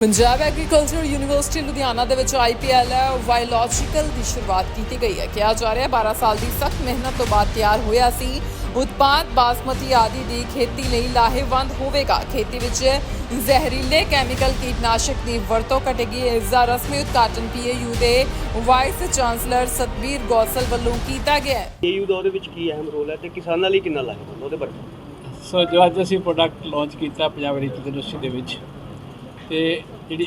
Punjab agriculture university Ludhiana ਦੇ ਵਿੱਚ IPL biological ਦੀ ਸ਼ੁਰੂਆਤ ਕੀਤੀ ਗਈ ਹੈ। ਕਿਹਾ ਜਾ ਰਿਹਾ ਹੈ 12 ਸਾਲ ਦੀ ਸਖਤ ਮਿਹਨਤ ਤੋਂ ਬਾਅਦ ਤਿਆਰ ਹੋਇਆ ਸੀ। ਉਤਪਾਦ ਬਾਸਮਤੀ ਆਦਿ ਦੀ ਖੇਤੀ ਲਈ ਲਾਹੇਵੰਦ ਹੋਵੇਗਾ। ਖੇਤੀ ਵਿੱਚ ਜ਼ਹਿਰੀਲੇ ਕੈਮੀਕਲ ਕੀਟਨਾਸ਼ਕ ਦੀ ਵਰਤੋਂ ਘਟੇਗੀ। ਇਸ ਦਾ ਰਸਮੀ ਉਦਘਾਟਨ ਪੀਏਯੂ ਦੇ ਵਾਈਸ ਚਾਂਸਲਰ ਸਤਬੀਰ ਗੌਸਲ ਵੱਲੋਂ ਕੀਤਾ ਗਿਆ ਹੈ। ਏਯੂ ਦਾ ਉਹਦੇ ਵਿੱਚ ਕੀ ਅਹਿਮ ਰੋਲ ਹੈ ਤੇ ਕਿਸਾਨਾਂ ਲਈ ਕਿੰਨਾ ਲਾਹੇਵੰਦ ਉਹਦੇ ਬਾਰੇ। ਸੋ ਜੋ ਅੱਜ ਅਸੀਂ ਪ੍ਰੋਡਕਟ ਲਾਂਚ ਕੀਤਾ ਪੰਜਾਬ ਐਗਰੀਕਲਚਰ ਯੂਨੀਵਰਸਿਟੀ ਦੇ ਵਿੱਚ ਤੇ ਜਿਹੜੀ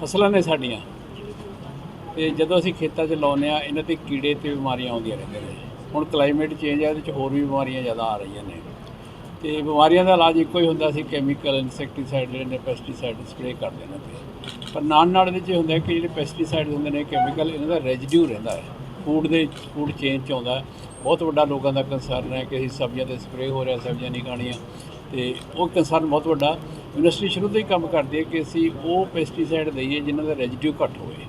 ਫਸਲਾਂ ਨੇ ਸਾਡੀਆਂ, ਤੇ ਜਦੋਂ ਅਸੀਂ ਖੇਤਾਂ 'ਚ ਲਾਉਂਦੇ ਆ ਇਹਨਾਂ ਤੇ ਕੀੜੇ ਤੇ ਬਿਮਾਰੀਆਂ ਆਉਂਦੀਆਂ ਰਹਿੰਦੀਆਂ ਨੇ। ਹੁਣ ਕਲਾਈਮੇਟ ਚੇਂਜ ਹੈ ਇਹਦੇ 'ਚ ਹੋਰ ਵੀ ਬਿਮਾਰੀਆਂ ਜ਼ਿਆਦਾ ਆ ਰਹੀਆਂ ਨੇ। ਤੇ ਬਿਮਾਰੀਆਂ ਦਾ ਇਲਾਜ ਇੱਕੋ ਹੀ ਹੁੰਦਾ ਸੀ ਕੈਮੀਕਲ ਇਨਸੈਕਟੀਸਾਈਡ ਜਿਹੜੇ ਨੇ ਪੈਸਟੀਸਾਈਡ ਸਪਰੇਅ ਕਰ ਦੇਣਾ ਤੇ ਪਰ ਨਾਲ ਨਾਲ ਇਹਦੇ 'ਚ ਇਹ ਹੁੰਦਾ ਕਿ ਜਿਹੜੇ ਪੈਸਟੀਸਾਈਡ ਹੁੰਦੇ ਨੇ ਕੈਮੀਕਲ ਇਹਨਾਂ ਦਾ ਰੈਜ਼ਿਡਿਊ ਰਹਿੰਦਾ ਹੈ। ਫੂਡ ਦੇ ਫੂਡ ਚੇਨ 'ਚ ਆਉਂਦਾ ਬਹੁਤ ਵੱਡਾ ਲੋਕਾਂ ਦਾ ਕੰਸਰਨ ਹੈ ਕਿ ਅਸੀਂ ਸਬਜ਼ੀਆਂ ਤੇ ਸਪਰੇਅ ਹੋ ਰਿਹਾ, ਸਬਜ਼ੀਆਂ ਨਹੀਂ ਖਾਣੀਆਂ। ਤੇ ਉਹ ਕੰਸਰਨ ਬਹੁਤ ਵੱਡਾ। ਯੂਨੀਵਰਸਿਟੀ ਸ਼ੁਰੂ ਤੋਂ ਹੀ ਕੰਮ ਕਰਦੀ ਹੈ ਕਿ ਅਸੀਂ ਉਹ ਪੈਸਟੀਸਾਈਡ ਦਈਏ ਜਿਨ੍ਹਾਂ ਦਾ ਰੈਜ਼ਿਡਿਊ ਘੱਟ ਹੋਵੇ।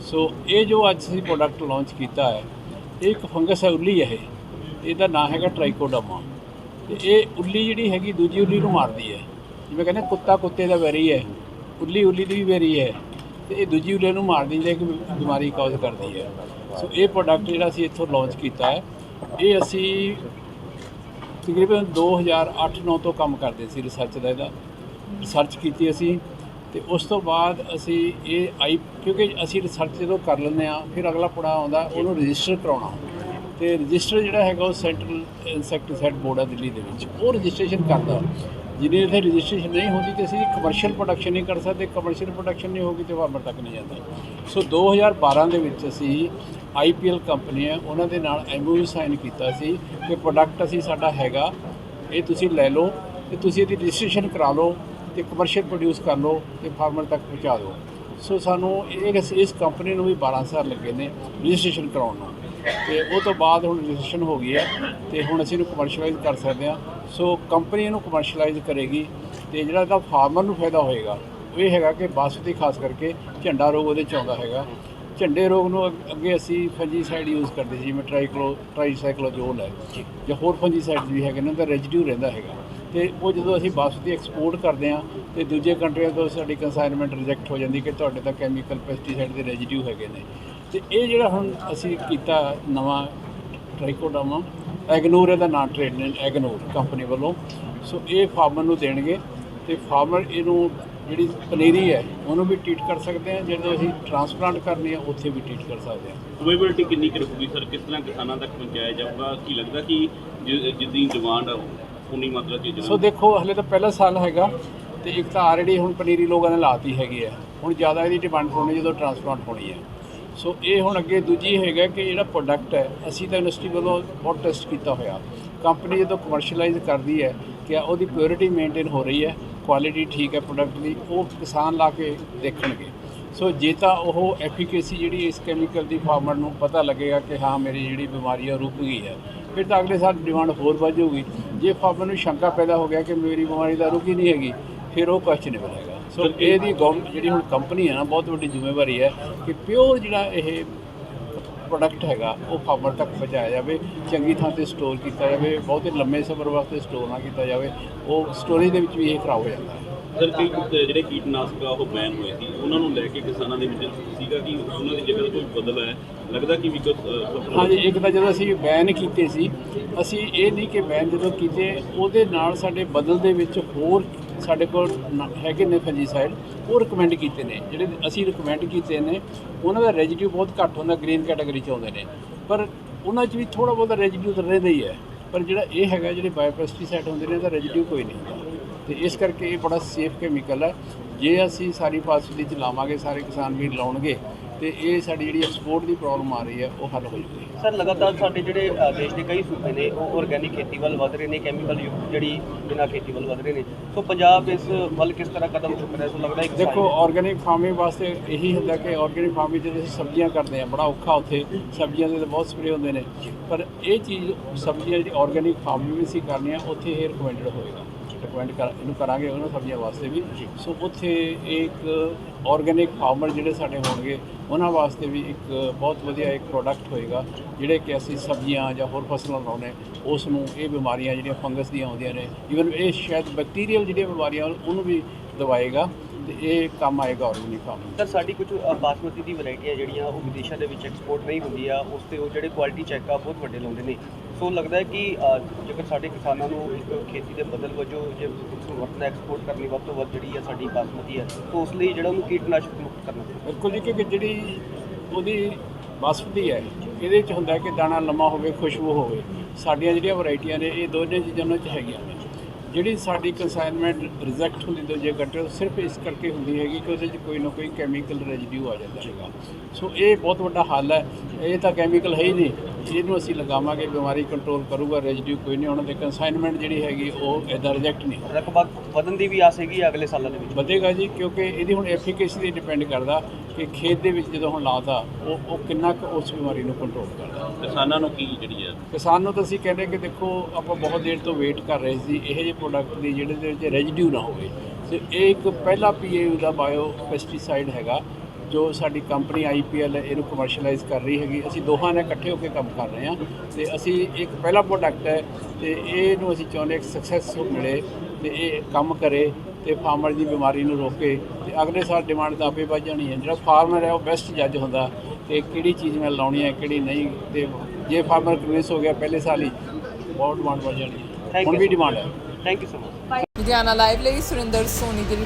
ਸੋ ਇਹ ਜੋ ਅੱਜ ਅਸੀਂ ਪ੍ਰੋਡਕਟ ਲਾਂਚ ਕੀਤਾ ਹੈ, ਇਹ ਇੱਕ ਫੰਗਸ ਹੈ ਉੱਲੀ ਹੈ ਇਹਦਾ ਨਾਮ ਹੈਗਾ ਟ੍ਰਾਈਕੋਡਰਮਾ ਤੇ ਇਹ ਉੱਲੀ ਜਿਹੜੀ ਹੈਗੀ, ਦੂਜੀ ਉੱਲੀ ਨੂੰ ਮਾਰਦੀ ਹੈ। ਜਿਵੇਂ ਕਹਿੰਦੇ ਕੁੱਤਾ ਕੁੱਤੇ ਦਾ ਵੈਰੀ ਹੈ। ਉੱਲੀ ਉੱਲੀ ਦੀ ਵੀ ਵੈਰੀ ਹੈ। ਤੇ ਇਹ ਦੂਜੀ ਉੱਲੀ ਨੂੰ ਮਾਰਦੀ ਦਿੰਦੀ ਹੈ ਕਿ ਬਿਮਾਰੀ ਕਾਜ਼ ਕਰਦੀ ਹੈ। ਸੋ ਇਹ ਪ੍ਰੋਡਕਟ ਜਿਹੜਾ ਅਸੀਂ ਇੱਥੋਂ ਲਾਂਚ ਕੀਤਾ ਹੈ, ਇਹ ਅਸੀਂ ਤਕਰੀਬਨ 2008-9 ਤੋਂ ਕੰਮ ਕਰਦੇ ਸੀ ਰਿਸਰਚ ਦਾ ਇਹਦਾ। ਰਿਸਰਚ ਕੀਤੀ ਅਸੀਂ ਤੇ ਉਸ ਤੋਂ ਬਾਅਦ ਅਸੀਂ ਇਹ ਆਈ ਕਿਉਂਕਿ ਅਸੀਂ ਰਿਸਰਚ ਜਦੋਂ ਕਰ ਲੈਂਦੇ ਆ ਫਿਰ ਅਗਲਾ ਪੜਾਅ ਆਉਂਦਾ, ਉਹਨੂੰ ਰਜਿਸਟਰ ਕਰਾਉਣਾ। ਤੇ ਰਜਿਸਟਰ ਜਿਹੜਾ ਹੈਗਾ ਉਹ ਸੈਂਟਰਲ ਇਨਸੈਕਟੀਸਾਈਡ ਬੋਰਡ ਆ ਦਿੱਲੀ ਦੇ ਵਿੱਚ। ਉਹ ਰਜਿਸਟ੍ਰੇਸ਼ਨ ਕਰਦਾ। ਜਿਹਨੇ ਇੱਥੇ ਰਜਿਸਟ੍ਰੇਸ਼ਨ ਨਹੀਂ ਹੁੰਦੀ ਤੇ ਅਸੀਂ ਕਮਰਸ਼ੀਅਲ ਪ੍ਰੋਡਕਸ਼ਨ ਨਹੀਂ ਕਰ ਸਕਦੇ ਕਮਰਸ਼ੀਅਲ ਪ੍ਰੋਡਕਸ਼ਨ ਨਹੀਂ ਹੋਗੀ ਤੇ ਫਾਰਮਰ ਤੱਕ ਨਹੀਂ ਜਾਂਦਾ। ਸੋ 2012 ਦੇ ਵਿੱਚ ਅਸੀਂ ਆਈਪੀਐਲ ਕੰਪਨੀ ਹੈ ਉਹਨਾਂ ਦੇ ਨਾਲ ਐਮਓਯੂ ਸਾਈਨ ਕੀਤਾ ਸੀ ਕਿ ਪ੍ਰੋਡਕਟ ਅਸੀਂ ਸਾਡਾ ਹੈਗਾ, ਇਹ ਤੁਸੀਂ ਲੈ ਲਓ, ਤੇ ਤੁਸੀਂ ਇਹਦੀ ਰਜਿਸਟ੍ਰੇਸ਼ਨ ਕਰਾ ਲਓ। ਤੇ ਕਮਰਸ਼ੀਅਲ ਪ੍ਰੋਡਿਊਸ ਕਰ ਲਓ ਤੇ ਫਾਰਮਰ ਤੱਕ ਪਹੁੰਚਾ ਦਿਓ। ਸੋ ਸਾਨੂੰ ਇਹ ਇਸ ਕੰਪਨੀ ਨੂੰ ਵੀ 12 ਸਾਲ ਲੱਗੇ ਨੇ ਰਜਿਸਟ੍ਰੇਸ਼ਨ ਕਰਾਉਣ ਨੂੰ। ਤੇ ਉਹ ਤੋਂ ਬਾਅਦ ਹੁਣ ਰਜਿਸਟ੍ਰੇਸ਼ਨ ਹੋ ਗਈ ਹੈ ਤੇ ਹੁਣ ਅਸੀਂ ਇਹਨੂੰ ਕਮਰਸ਼ੀਅਲਾਈਜ਼ ਕਰ ਸਕਦੇ ਹਾਂ। ਸੋ ਕੰਪਨੀ ਇਹਨੂੰ ਕਮਰਸ਼ੀਅਲਾਈਜ਼ ਕਰੇਗੀ ਤੇ ਜਿਹੜਾ ਇਹਦਾ ਫਾਰਮਰ ਨੂੰ ਫਾਇਦਾ ਹੋਏਗਾ ਉਹ ਇਹ ਹੈਗਾ ਕਿ ਬਾਸਮਤੀ ਖਾਸ ਕਰਕੇ ਝੰਡਾ ਰੋਗ ਉਹਦੇ ਚ ਆਉਂਦਾ ਹੈਗਾ। ਝੰਡੇ ਰੋਗ ਨੂੰ ਅੱਗ- ਅੱਗੇ ਅਸੀਂ ਫੰਜੀਸਾਈਡ ਯੂਜ਼ ਕਰਦੇ ਸੀ ਜਿਵੇਂ ਟ੍ਰਾਈਕਲੋ ਟ੍ਰਾਈਸਾਈਕਲੋਜੋਲ ਹੈ। ਜਾਂ। ਹੋਰ ਫੰਜੀਸਾਈਡ ਵੀ ਹੈਗੇ ਨੇ ਉਹਦਾ ਰੈਜ਼ਿਡਿਊ ਰਹਿੰਦਾ ਹੈਗਾ। ਤੇ ਉਹ ਜਦੋਂ ਅਸੀਂ ਬਾਸਮਤੀ ਐਕਸਪੋਰਟ ਕਰਦੇ ਹਾਂ ਤੇ ਦੂਜੇ ਕੰਟਰੀਆਂ ਤੋਂ ਸਾਡੀ ਕੰਸਾਈਨਮੈਂਟ ਰਿਜੈਕਟ ਹੋ ਜਾਂਦੀ ਕਿ ਤੁਹਾਡੇ ਤਾਂ ਕੈਮੀਕਲ ਪੈਸਟੀਸਾਈਡ ਦੇ ਰੈਜ਼ਿਡਿਊ ਹੈਗੇ ਨੇ। ਤੇ ਇਹ ਜਿਹੜਾ ਹੁਣ ਅਸੀਂ ਕੀਤਾ ਨਵਾਂ ਟ੍ਰਾਈਕੋਡਰਮਾ ਐਗਨੋਰ ਇਹਦਾ ਨਾਮ ਟ੍ਰੇਡ ਨੇ ਐਗਨੋਰ ਕੰਪਨੀ ਵੱਲੋਂ। ਸੋ ਇਹ ਫਾਰਮਰ ਨੂੰ ਦੇਣਗੇ ਤੇ ਫਾਰਮਰ ਇਹਨੂੰ ਜਿਹੜੀ ਪਨੀਰੀ ਹੈ, ਉਹਨੂੰ ਵੀ ਟ੍ਰੀਟ ਕਰ ਸਕਦੇ ਆ ਜਦੋਂ ਅਸੀਂ ਟ੍ਰਾਂਸਪਲਾਂਟ ਕਰਨੀ ਆ ਉੱਥੇ ਵੀ ਟ੍ਰੀਟ ਕਰ ਸਕਦੇ ਹਾਂ। ਅਵੇਲੇਬਿਲਟੀ ਕਿੰਨੀ ਕੁ ਰਹੂਗੀ ਸਰ ਕਿਸ ਤਰ੍ਹਾਂ ਕਿਸਾਨਾਂ ਤੱਕ ਪਹੁੰਚਾਇਆ ਜਾਊਗਾ? ਕੀ ਲੱਗਦਾ ਕਿ ਜਿ- ਜਿੱਦੀ ਡਿਮਾਂਡ ਆ ਉਨੀ ਮਾਤਰਾ ਚ ਸੋ ਦੇਖੋ ਹਲੇ ਤਾਂ ਪਹਿਲਾ ਸਾਲ ਹੈਗਾ ਤੇ ਇੱਕ ਤਾਂ ਆਲਰੇਡੀ ਹੁਣ ਪਨੀਰੀ ਲੋਕਾਂ ਨੇ ਲਾਤੀ ਹੈਗੀ ਹੈ ਹੁਣ ਜ਼ਿਆਦਾ ਇਹਦੀ ਡਿਮਾਂਡ ਹੋਣੀ ਜਦੋਂ ਟ੍ਰਾਂਸਪਲਾਂਟ ਹੋਣੀ ਹੈ ਸੋ ਇਹ ਹੁਣ ਅੱਗੇ ਦੂਜੀ ਹੈਗਾ ਕਿ ਜਿਹੜਾ ਪ੍ਰੋਡਕਟ ਹੈ ਅਸੀਂ ਤਾਂ ਯੂਨੀਵਰਸਿਟੀ ਵੱਲੋਂ ਬਹੁਤ ਟੈਸਟ ਕੀਤਾ ਹੋਇਆ। ਕੰਪਨੀ ਜਦੋਂ ਕਮਰਸ਼ੀਅਲਾਈਜ਼ ਕਰਦੀ ਹੈ ਕਿ ਉਹਦੀ ਪਿਓਰਿਟੀ ਮੇਨਟੇਨ ਹੋ ਰਹੀ ਹੈ ਕੁਆਲਿਟੀ ਠੀਕ ਹੈ ਪ੍ਰੋਡਕਟ ਦੀ ਉਹ ਕਿਸਾਨ ਲਾ ਕੇ ਦੇਖਣਗੇ। ਸੋ ਜੇ ਤਾਂ ਉਹ ਐਫੀਕੇਸੀ ਜਿਹੜੀ ਇਸ ਕੈਮੀਕਲ ਦੀ ਫਾਰਮਰ ਨੂੰ ਪਤਾ ਲੱਗੇਗਾ ਕਿ ਹਾਂ ਮੇਰੀ ਜਿਹੜੀ ਬਿਮਾਰੀ ਹੈ ਰੁਕ ਗਈ ਹੈ ਫਿਰ ਤਾਂ ਅਗਲੇ ਸਾਲ ਡਿਮਾਂਡ ਹੋਰ ਵੱਧ ਜਾਊਗੀ। ਜੇ ਫਾਰਮਰ ਨੂੰ ਸ਼ੰਕਾ ਪੈਦਾ ਹੋ ਗਿਆ ਕਿ ਮੇਰੀ ਬਿਮਾਰੀ ਤਾਂ ਰੁਕੀ ਨਹੀਂ ਹੈਗੀ ਫਿਰ ਉਹ ਕੁਐਸਚਨੇਬਲ ਹੈਗਾ ਸੋ ਇਹਦੀ ਗੌਰਮ ਜਿਹੜੀ ਹੁਣ ਕੰਪਨੀ ਹੈ ਨਾ ਬਹੁਤ ਵੱਡੀ ਜ਼ਿੰਮੇਵਾਰੀ ਹੈ ਕਿ ਪਿਓਰ ਜਿਹੜਾ ਇਹ ਪ੍ਰੋਡਕਟ ਹੈਗਾ ਉਹ ਫਾਰਮਰ ਤੱਕ ਪਹੁੰਚਾਇਆ ਜਾਵੇ ਚੰਗੀ ਥਾਂ ਤੇ ਸਟੋਰ ਕੀਤਾ ਜਾਵੇ ਬਹੁਤੇ ਲੰਮੇ ਸਫ਼ਰ ਵਾਸਤੇ ਸਟੋਰ ਨਾ ਕੀਤਾ ਜਾਵੇ ਉਹ ਸਟੋਰੇਜ ਦੇ ਵਿੱਚ ਵੀ ਇਹ ਖਰਾਬ ਹੋ ਜਾਂਦਾ ਹੈ। ਸਰ ਕੁ ਜਿਹੜੇ ਕੀਟਨਾਸ਼ਕ ਉਹ ਬੈਨ ਹੋਏ ਸੀ ਉਹਨਾਂ ਨੂੰ ਲੈ ਕੇ ਕਿਸਾਨਾਂ ਦੇ ਵਿੱਚ ਸੀਗਾ ਕਿ ਉਹਨਾਂ ਦੀ ਜਗ੍ਹਾ ਕੋਈ ਬਦਲ ਹੈ? ਲੱਗਦਾ ਕਿ ਵਿਗਤ ਹਾਂਜੀ ਇੱਕ ਤਾਂ ਜਦੋਂ ਅਸੀਂ ਬੈਨ ਕੀਤੇ ਸੀ ਅਸੀਂ ਇਹ ਨਹੀਂ ਕਿ ਬੈਨ ਜਦੋਂ ਕੀਤੇ ਉਹਦੇ ਨਾਲ ਸਾਡੇ ਬਦਲ ਦੇ ਵਿੱਚ ਹੋਰ ਸਾਡੇ ਕੋਲ ਹੈਗੇ ਨੇ ਪੰਜੀ ਸਾਈਡ ਉਹ ਰਿਕਮੈਂਡ ਕੀਤੇ ਨੇ। ਜਿਹੜੇ ਅਸੀਂ ਰਿਕਮੈਂਡ ਕੀਤੇ ਨੇ ਉਹਨਾਂ ਦਾ ਰੈਜੀਡਿਊ ਬਹੁਤ ਘੱਟ ਹੁੰਦਾ ਗ੍ਰੀਨ ਕੈਟਾਗਰੀ ਚ ਆਉਂਦੇ ਨੇ। ਪਰ ਉਹਨਾਂ 'ਚ ਵੀ ਥੋੜਾ ਬਹੁਤ ਰੈਜੀਡਿਊ ਤਾਂ ਰਹਿੰਦਾ ਹੀ ਹੈ। ਪਰ ਜਿਹੜਾ ਇਹ ਹੈਗਾ ਜਿਹੜੇ ਬਾਇਓਪੈਸਟੀਸਾਈਡ ਹੁੰਦੇ ਨੇ ਇਹਦਾ ਰੈਜੀਡਿਊ ਕੋਈ ਨਹੀਂ ਤੇ ਇਸ ਕਰਕੇ ਇਹ ਬੜਾ ਸੇਫ ਕੈਮੀਕਲ ਹੈ। ਜੇ ਅਸੀਂ ਸਾਰੀ ਫਸਲੀ ਚ ਲਾਵਾਂਗੇ ਸਾਰੇ ਕਿਸਾਨ ਵੀ ਲਾਉਣਗੇ ਤੇ ਇਹ ਸਾਡੀ ਜਿਹੜੀ ਐਕਸਪੋਰਟ ਦੀ ਪ੍ਰੋਬਲਮ ਆ ਰਹੀ ਹੈ ਉਹ ਹੱਲ ਹੋ ਜਾਊਗੀ। ਸਰ ਲਗਾਤਾਰ ਸਾਡੇ ਜਿਹੜੇ ਅ, ਦੇਸ਼ ਦੇ ਕਈ ਸੂਬੇ ਨੇ ਉਹ ਆਰਗੈਨਿਕ ਖੇਤੀ ਵੱਲ ਵਧ ਰਹੇ ਨੇ ਕੈਮੀਕਲ ਯੁਕਤ ਜਿਹੜੀ ਬਿਨਾਂ ਖੇਤੀ ਵੱਲ ਵਧ ਰਹੇ ਨੇ। ਸੋ ਪੰਜਾਬ ਇਸ ਵੱਲ ਕਿਸ ਤਰ੍ਹਾਂ ਕਦਮ ਚੁੱਕ ਰਿਹਾ? ਸੋ ਲੱਗਦਾ ਇੱਕ ਦੇਖੋ ਆਰਗੇਨਿਕ ਫਾਰਮਿੰਗ ਵਾਸਤੇ ਇਹੀ ਹੁੰਦਾ ਕਿ ਆਰਗੇਨਿਕ ਫਾਰਮਿੰਗ ਜਦੋਂ ਅਸੀਂ ਸਬਜ਼ੀਆਂ ਕਰਦੇ ਹਾਂ। ਬੜਾ ਔਖਾ ਉੱਥੇ ਸਬਜ਼ੀਆਂ ਦੇ ਤਾਂ ਬਹੁਤ ਸਪਰੇ ਹੁੰਦੇ ਨੇ। ਪਰ ਇਹ ਚੀਜ਼ ਸਬਜ਼ੀਆਂ ਜਿਹੜੀ ਆਰਗੇਨਿਕ ਫਾਰਮਿੰਗ ਵੀ ਅਸੀਂ ਕਰਨੀ ਆ ਉੱਥੇ ਇਹ ਰਿਕਮੈਂਡਡ ਹੋਏਗਾ। ਰਿਕਮੈਂਡ ਕਰ ਇਹਨੂੰ ਕਰਾਂਗੇ ਉਹਨਾਂ ਸਬਜ਼ੀਆਂ ਵਾਸਤੇ ਵੀ। ਸੋ ਉੱਥੇ ਇੱਕ ਆਰਗੇਨਿਕ ਫਾਰਮਰ ਜਿਹੜੇ ਸਾਡੇ ਹੋਣਗੇ, ਉਹਨਾਂ ਵਾਸਤੇ ਵੀ ਇੱਕ ਬਹੁਤ ਵਧੀਆ ਇੱਕ ਪ੍ਰੋਡਕਟ ਹੋਏਗਾ, ਜਿਹੜੇ ਕਿ ਅਸੀਂ ਸਬਜ਼ੀਆਂ ਜਾਂ ਹੋਰ ਫਸਲਾਂ ਲਾਉਂਦੇ ਉਸ ਨੂੰ ਇਹ ਬਿਮਾਰੀਆਂ ਜਿਹੜੀਆਂ ਫੰਗਸ ਦੀਆਂ ਆਉਂਦੀਆਂ ਨੇ ਈਵਨ ਇਹ ਸ਼ਾਇਦ ਬੈਕਟੀਰੀਅਲ ਜਿਹੜੀਆਂ ਬਿਮਾਰੀਆਂ ਉਹਨੂੰ ਵੀ ਦਵਾਏਗਾ ਤੇ ਇਹ ਕੰਮ ਆਏਗਾ ਆਰਗੈਨਿਕ ਫਾਰਮ ਸਰ, ਸਾਡੀ ਕੁਝ ਬਾਸਮਤੀ ਦੀ ਵੈਰਾਈਟੀਆਂ ਜਿਹੜੀਆਂ, ਉਹ ਵਿਦੇਸ਼ਾਂ ਦੇ ਵਿੱਚ ਐਕਸਪੋਰਟ ਨਹੀਂ ਹੁੰਦੀ ਆ ਉਸ ਤੇ ਉਹ ਜਿਹੜੇ ਕੁਆਲਿਟੀ ਚੈੱਕ ਆ ਬਹੁਤ ਵੱਡੇ ਲਾਉਂਦੇ ਨੇ। ਸੋ ਲੱਗਦਾ ਹੈ ਕਿ ਅ, ਜੇਕਰ ਸਾਡੇ ਕਿਸਾਨਾਂ ਨੂੰ ਇੱਕ ਖੇਤੀ ਦੇ ਬਦਲ ਵਜੋਂ ਜੇ ਉਸ ਨੂੰ ਵਰਤਣਾ ਐਕਸਪੋਰਟ ਕਰਨੀ ਵੱਧ ਤੋਂ ਵੱਧ ਜਿਹੜੀ ਹੈ ਸਾਡੀ ਬਾਸਮਤੀ ਹੈ ਸੋ ਉਸ ਲਈ ਜਿਹੜਾ ਉਹਨੂੰ ਕੀਟਨਾਸ਼ਕ ਮੁਕਤ ਕਰਨਾ ਪਊਗਾ ਬਿਲਕੁਲ ਜੀ ਕਿਉਂਕਿ ਜਿਹੜੀ ਉਹਦੀ ਬਾਸਮਤੀ ਹੈ ਇਹਦੇ ਚ ਹੁੰਦਾ ਕਿ ਦਾਣਾ ਲੰਮਾ ਹੋਵੇ ਖੁਸ਼ਬੂ ਹੋਵੇ। ਸਾਡੀਆਂ ਜਿਹੜੀਆਂ ਵੈਰਾਈਟੀਆਂ ਨੇ ਇਹ ਦੋਨੇ ਚੀਜ਼ਾਂ ਉਹਨਾਂ ਚ ਹੈਗੀਆਂ ਨੇ। ਜਿਹੜੀ ਸਾਡੀ ਕੰਸਾਈਨਮੈਂਟ ਰਿਜੈਕਟ ਹੁੰਦੀ ਦੂਜੇ ਕੰਟਰੀ ਉਹ ਸਿਰਫ ਇਸ ਕਰਕੇ ਹੁੰਦੀ ਹੈਗੀ ਕਿ ਉਹਦੇ ਚ ਕੋਈ ਨਾ ਕੋਈ ਕੈਮੀਕਲ ਰੈਜ਼ੀਡਿਊ ਆ ਜਾਂਦਾ ਹੈਗਾ। ਸੋ ਇਹ ਬਹੁਤ ਵੱਡਾ ਹੱਲ ਹੈ। ਇਹ ਤਾਂ ਕੈਮੀਕਲ ਹੈ ਹੀ ਨਹੀਂ। ਇਹਨੂੰ ਅਸੀਂ ਲਗਾਵਾਂਗੇ ਬਿਮਾਰੀ ਕੰਟਰੋਲ ਕਰੂਗਾ ਰੈਜ਼ੀਡਿਊ ਕੋਈ ਨਹੀਂ ਉਹਨਾਂ ਦੇ ਕੰਸਾਈਨਮੈਂਟ ਜਿਹੜੀ ਹੈਗੀ ਉਹ ਇਦਾਂ ਰਿਜੈਕਟ ਨਹੀਂ ਰਕਬਾ ਵਧਣ ਦੀ ਵੀ ਆਸ ਹੈਗੀ ਅਗਲੇ ਸਾਲਾਂ ਦੇ ਵਿੱਚ। ਵਧੇਗਾ ਜੀ ਕਿਉਂਕਿ ਇਹਦੀ ਹੁਣ ਐਫੀਕੇਸੀ ਤੇ ਡਿਪੈਂਡ ਕਰਦਾ ਕਿ ਖੇਤ ਦੇ ਵਿੱਚ ਜਦੋਂ ਹੁਣ ਲਾਤਾ ਉਹ ਉਹ ਕਿੰਨਾ ਕੁ ਉਸ ਬਿਮਾਰੀ ਨੂੰ ਕੰਟਰੋਲ ਕਰਦਾ। ਕਿਸਾਨਾਂ ਨੂੰ ਕੀ ਜਿਹੜੀ ਹੈ ਕਿਸਾਨ ਨੂੰ ਤਾਂ ਅਸੀਂ ਕਹਿੰਦੇ ਕਿ ਦੇਖੋ ਆਪਾਂ ਬਹੁਤ ਦੇਰ ਤੋਂ ਵੇਟ ਕਰ ਰਹੇ ਸੀ ਇਹੋ ਜਿਹੇ ਪ੍ਰੋਡਕਟ ਦੀ ਜਿਹੜੇ ਦੇ ਵਿੱਚ ਰੈਜ਼ੀਡਿਊ ਨਾ ਹੋਵੇ। ਤੇ ਇਹ ਇੱਕ ਪਹਿਲਾ ਪੀਏਯੂ ਦਾ ਬਾਇਓ ਪੈਸਟੀਸਾਈਡ ਹੈਗਾ ਜੋ ਸਾਡੀ ਕੰਪਨੀ ਆਈਪੀਐਲ ਇਹਨੂੰ ਕਮਰਸ਼ੀਅਲਾਈਜ਼ ਕਰ ਰਹੀ ਹੈਗੀ। ਅਸੀਂ ਦੋਹਾਂ ਨੇ ਇਕੱਠੇ ਹੋ ਕੇ ਕੰਮ ਕਰ ਰਹੇ ਹਾਂ ਤੇ ਅਸੀਂ ਇੱਕ ਪਹਿਲਾ ਪ੍ਰੋਡਕਟ ਹੈ ਤੇ ਇਹਨੂੰ ਅਸੀਂ ਚਾਹੁੰਦੇ ਇੱਕ ਸਕਸੈਸ ਮਿਲੇ ਤੇ ਇਹ ਕੰਮ ਕਰੇ ਤੇ ਫਾਰਮਰ ਦੀ ਬਿਮਾਰੀ ਨੂੰ ਰੋਕੇ ਤੇ ਅਗਲੇ ਸਾਲ ਡਿਮਾਂਡ ਤਾਂ ਆਪੇ ਵੱਧ ਜਾਣੀ ਹੈ। ਜਿਹੜਾ ਫਾਰਮਰ ਹੈ ਉਹ ਬੈਸਟ ਜੱਜ ਹੁੰਦਾ ਕਿ ਕਿਹੜੀ ਚੀਜ਼ ਮੈਂ ਲਾਉਣੀ ਹੈ ਕਿਹੜੀ ਨਹੀਂ ਤੇ ਜੇ ਫਾਰਮਰ ਕਨਵਿੰਸ ਹੋ ਗਿਆ ਪਹਿਲੇ ਸਾਲ ਹੀ ਬਹੁਤ ਡਿਮਾਂਡ ਵੱਧ ਜਾਣੀ ਹੈ। ਹੁਣ ਵੀ. ਡਿਮਾਂਡ ਹੈ। Thank you so much Ludhiana live ਲਈ ਸੁਰਿੰਦਰ ਸੋਨੀ ਦੀ